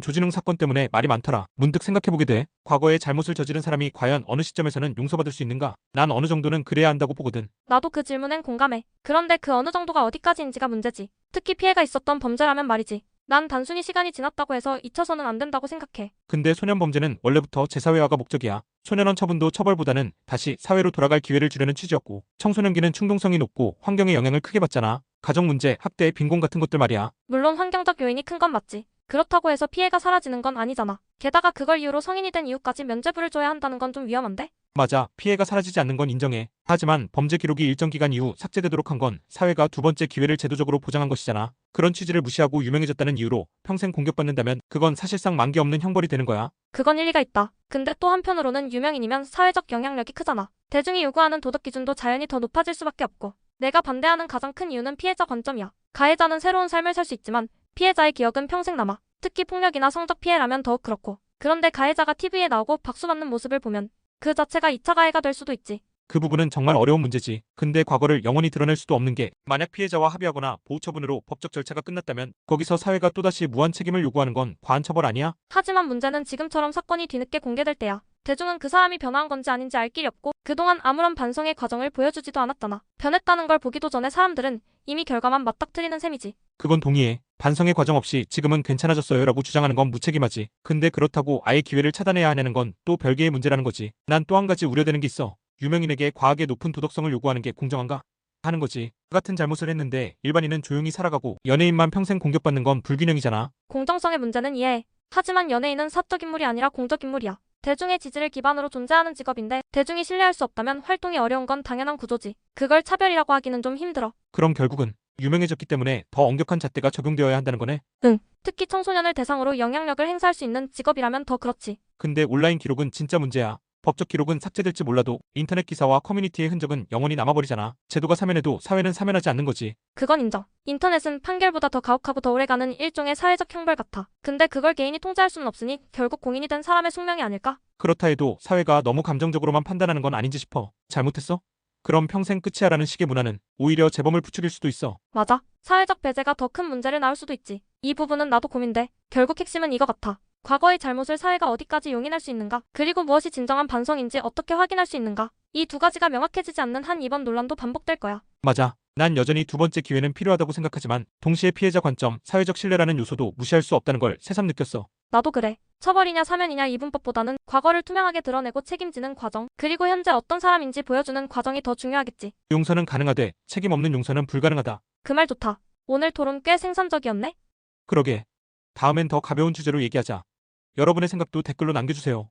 조진웅 사건 때문에 말이 많더라. 문득 생각해보게 돼. 과거에 잘못을 저지른 사람이 과연 어느 시점에서는 용서받을 수 있는가? 난 어느 정도는 그래야 한다고 보거든. 나도 그 질문엔 공감해. 그런데 그 어느 정도가 어디까지인지가 문제지. 특히 피해가 있었던 범죄라면 말이지. 난 단순히 시간이 지났다고 해서 잊혀서는 안 된다고 생각해. 근데 소년 범죄는 원래부터 제사회화가 목적이야. 소년원 처분도 처벌보다는 다시 사회로 돌아갈 기회를 주려는 취지였고, 청소년기는 충동성이 높고 환경의 영향을 크게 받잖아. 가정 문제, 학대, 빈곤 같은 것들 말이야. 물론 환경적 요인이 큰 건 맞지. 그렇다고 해서 피해가 사라지는 건 아니잖아. 게다가 그걸 이유로 성인이 된 이후까지 면죄부를 줘야 한다는 건 좀 위험한데? 맞아. 피해가 사라지지 않는 건 인정해. 하지만 범죄 기록이 일정 기간 이후 삭제되도록 한 건 사회가 두 번째 기회를 제도적으로 보장한 것이잖아. 그런 취지를 무시하고 유명해졌다는 이유로 평생 공격받는다면 그건 사실상 만기 없는 형벌이 되는 거야. 그건 일리가 있다. 근데 또 한편으로는 유명인이면 사회적 영향력이 크잖아. 대중이 요구하는 도덕 기준도 자연히 더 높아질 수밖에 없고. 내가 반대하는 가장 큰 이유는 피해자 관점이야. 가해자는 새로운 삶을 살 수 있지만 피해자의 기억은 평생 남아. 특히 폭력이나 성적 피해라면 더욱 그렇고. 그런데 가해자가 TV에 나오고 박수받는 모습을 보면 그 자체가 2차 가해가 될 수도 있지. 그 부분은 정말 어려운 문제지. 근데 과거를 영원히 드러낼 수도 없는 게 만약 피해자와 합의하거나 보호 처분으로 법적 절차가 끝났다면 거기서 사회가 또다시 무한 책임을 요구하는 건 과한 처벌 아니야? 하지만 문제는 지금처럼 사건이 뒤늦게 공개될 때야. 대중은 그 사람이 변화한 건지 아닌지 알 길이 없고 그동안 아무런 반성의 과정을 보여주지도 않았잖아. 변했다는 걸 보기도 전에 사람들은 이미 결과만 맞닥뜨리는 셈이지. 그건 동의해. 반성의 과정 없이 지금은 괜찮아졌어요 라고 주장하는 건 무책임하지. 근데 그렇다고 아예 기회를 차단해야 하냐는 건 또 별개의 문제라는 거지. 난 또 한 가지 우려되는 게 있어. 유명인에게 과하게 높은 도덕성을 요구하는 게 공정한가? 하는 거지. 그 같은 잘못을 했는데 일반인은 조용히 살아가고 연예인만 평생 공격받는 건 불균형이잖아. 공정성의 문제는 이해해. 하지만 연예인은 사적 인물이 아니라 공적 인물이야. 대중의 지지를 기반으로 존재하는 직업인데 대중이 신뢰할 수 없다면 활동이 어려운 건 당연한 구조지. 그걸 차별이라고 하기는 좀 힘들어. 그럼 결국은 유명해졌기 때문에 더 엄격한 잣대가 적용되어야 한다는 거네. 특히 청소년을 대상으로 영향력을 행사할 수 있는 직업이라면 더 그렇지. 근데 온라인 기록은 진짜 문제야. 법적 기록은 삭제될지 몰라도 인터넷 기사와 커뮤니티의 흔적은 영원히 남아버리잖아. 제도가 사면해도 사회는 사면하지 않는 거지. 그건 인정. 인터넷은 판결보다 더 가혹하고 더 오래가는 일종의 사회적 형벌 같아. 근데 그걸 개인이 통제할 수는 없으니 결국 공인이 된 사람의 숙명이 아닐까? 그렇다 해도 사회가 너무 감정적으로만 판단하는 건 아닌지 싶어. 잘못했어? 그럼 평생 끝이야 라는 식의 문화는 오히려 재범을 부추길 수도 있어. 맞아. 사회적 배제가 더 큰 문제를 낳을 수도 있지. 이 부분은 나도 고민돼. 결국 핵심은 이거 같아. 과거의 잘못을 사회가 어디까지 용인할 수 있는가? 그리고 무엇이 진정한 반성인지 어떻게 확인할 수 있는가? 이 두 가지가 명확해지지 않는 한 이번 논란도 반복될 거야. 맞아. 난 여전히 두 번째 기회는 필요하다고 생각하지만 동시에 피해자 관점, 사회적 신뢰라는 요소도 무시할 수 없다는 걸 새삼 느꼈어. 나도 그래. 처벌이냐 사면이냐 이분법보다는 과거를 투명하게 드러내고 책임지는 과정, 그리고 현재 어떤 사람인지 보여주는 과정이 더 중요하겠지. 용서는 가능하되 책임 없는 용서는 불가능하다. 그 말 좋다. 오늘 토론 꽤 생산적이었네? 그러게. 다음엔 더 가벼운 주제로 얘기하자. 여러분의 생각도 댓글로 남겨주세요.